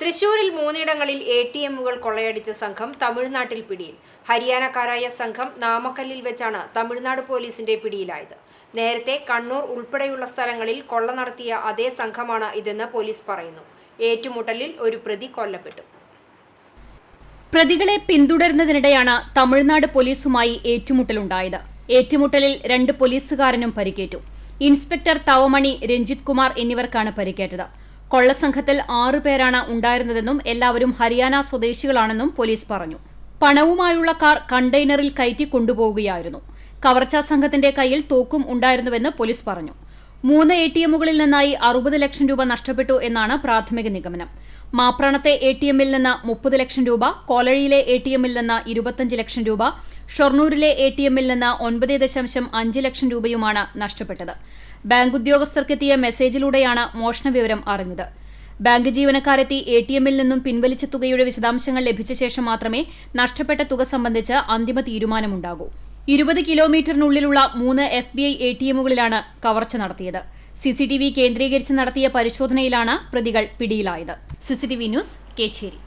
തൃശൂരിൽ മൂന്നിടങ്ങളിൽ A T എമ്മുകൾ കൊള്ളയടിച്ച സംഘം തമിഴ്നാട്ടിൽ പിടിയിൽ. ഹരിയാനക്കാരായ സംഘം നാമക്കല്ലിൽ വെച്ചാണ് തമിഴ്നാട് പോലീസിന്റെ പിടിയിലായത്. നേരത്തെ കണ്ണൂർ ഉൾപ്പെടെയുള്ള സ്ഥലങ്ങളിൽ കൊള്ള നടത്തിയ അതേ സംഘമാണ് ഇതെന്ന് പോലീസ് പറയുന്നു. ഏറ്റുമുട്ടലിൽ ഒരു പ്രതി കൊല്ലപ്പെട്ടു. പ്രതികളെ പിന്തുടരുന്നതിനിടെയാണ് തമിഴ്നാട് പോലീസുമായി ഏറ്റുമുട്ടലുണ്ടായത്. ഏറ്റുമുട്ടലിൽ രണ്ട് പോലീസുകാരനും പരിക്കേറ്റു. ഇൻസ്പെക്ടർ തവമണി രഞ്ജിത് കുമാർ എന്നിവർക്കാണ് പരിക്കേറ്റത്. കൊള്ളസംഘത്തിൽ ആറു പേരാണ് ഉണ്ടായിരുന്നതെന്നും എല്ലാവരും ഹരിയാന സ്വദേശികളാണെന്നും പോലീസ് പറഞ്ഞു. പണവുമായുള്ള കാർ കണ്ടെയ്നറിൽ കയറ്റി കൊണ്ടുപോവുകയായിരുന്നു. കവർച്ചാ സംഘത്തിന്റെ കയ്യിൽ തോക്കും ഉണ്ടായിരുന്നുവെന്ന് പോലീസ് പറഞ്ഞു. മൂന്ന് എ ടി എമ്മുകളിൽ നിന്നായി അറുപത് ലക്ഷം രൂപ നഷ്ടപ്പെട്ടു എന്നാണ് പ്രാഥമിക നിഗമനം. മാപ്രാണത്തെ എ ടി എമ്മിൽ നിന്ന് മുപ്പത് ലക്ഷം രൂപ കോലഴിയിലെ എ ടി എമ്മിൽ നിന്ന് ഇരുപത്തഞ്ച് ലക്ഷം രൂപ ഷൊർണൂരിലെ എ ടി എമ്മിൽ നിന്ന് ഒൻപത് ദശാംശം അഞ്ച് ലക്ഷം രൂപയുമാണ് നഷ്ടപ്പെട്ടത്. ബാങ്ക് ഉദ്യോഗസ്ഥർക്കെത്തിയ മെസ്സേജിലൂടെയാണ് മോഷണ വിവരം അറിഞ്ഞത്. ബാങ്ക് ജീവനക്കാരെത്തി എ ടി എമ്മിൽ നിന്നും പിൻവലിച്ച തുകയുടെ വിശദാംശങ്ങൾ ലഭിച്ച ശേഷം മാത്രമേ നഷ്ടപ്പെട്ട തുക സംബന്ധിച്ച് അന്തിമ തീരുമാനമുണ്ടാകൂ. ഇരുപത് കിലോമീറ്ററിനുള്ളിലുള്ള മൂന്ന് S B I A T എമ്മുകളിലാണ് കവർച്ച നടത്തിയത്. സിസിടിവി കേന്ദ്രീകരിച്ച് നടത്തിയ പരിശോധനയിലാണ് പ്രതികൾ പിടിയിലായത്. CCTV news Kecheri.